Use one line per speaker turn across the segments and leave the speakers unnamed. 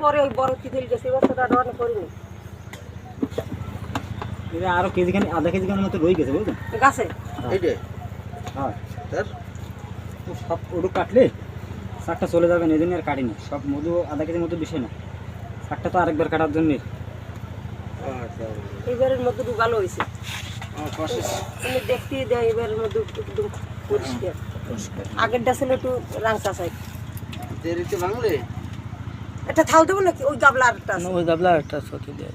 পরে ওই বড় তিতিল গেছে এবছর আর অনেক করিনি।
এটা আরও কেজি খানি আধা কেজি খানির মতো রয়ে গেছে বুঝলেন?
গাছে
এইটা
হ্যাঁ।
তার
তো সব ওটু কাটলে শাকটা চলে যাবে এই জন্য আর কাটিনি। সব মধু আধা কেজির মতো বেশি না। শাকটা তো আরেকবার কাটার জন্যে।
আচ্ছা।
মধ্যে একটু ভালো হয়েছে।
পাশে
দেয় এবারের মধ্যে একদম পরিষ্কার। আগেরটা ছিল একটু রাংচা সাইড
দেরিতে ভাঙলে
এটা থাল দেবো নাকি? ওই গাবলা আরেকটা আছে
ওই গাবলা একটা সত্যি দেয়।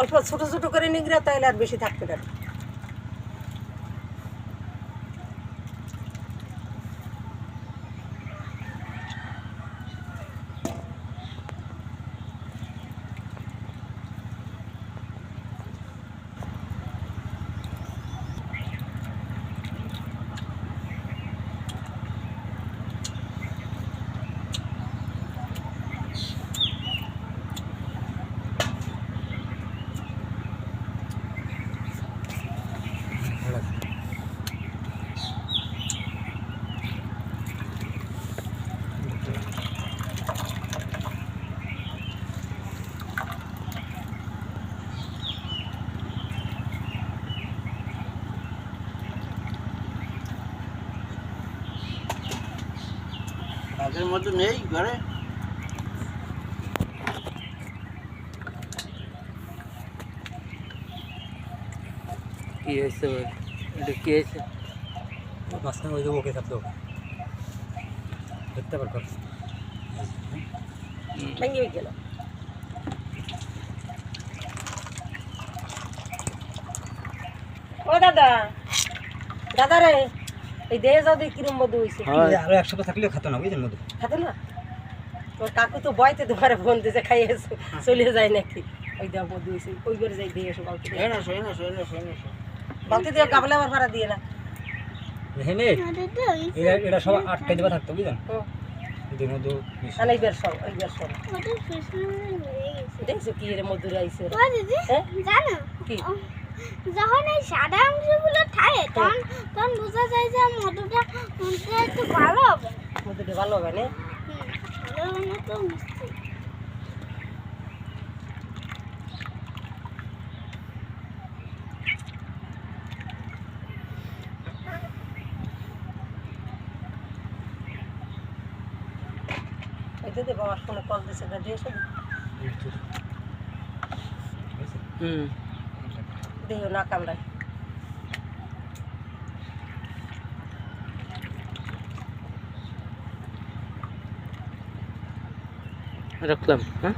অল্প ছোট ছোট করে নিগড়া তাহলে আর বেশি থাকতে পারে।
আগের মতো নেই ঘরে।
কি হয়েছে এটা কি হয়েছে?
মাঝখানে ওই যে ওকে থাকতো দেখতে পারব
ভেঙে গেল। ও দাদা দাদা রে। এই দেহে যাও দেখি কিরম মধু হয়েছে
হ্যাঁ
আরও এক সপ্তাহ থাকলেও খাতো না বুঝলেন মধু?
খাতে না? ওর কাকু তো বয়তে তোমার ফোন দিয়েছে খাইয়ে চলে যায় নাকি? ওই দেওয়া মধু হয়েছে ওই করে যাই দিয়ে এসো বালতি বালতি দিয়ে গাবলা আমার ভাড়া দিয়ে না।
এটা এটা সব আটকে দেওয়া থাকতো বুঝলেন
দেখছ কি এর মধুর ওরা? হ্যাঁ?
জানো?
কি?
যখন এই সাদা অংশগুলো থাকে তখন তখন বোঝা যায় যে মধুটা মধুটা একটু ভালো হবে।
মধুটা ভালো হবে না?
হুম, ভালো
তো বাবার ফোনে কল দিছে এটা দিয়ে এসো
হুম।
দেহ না কামড়ায়।
রাখলাম হ্যাঁ?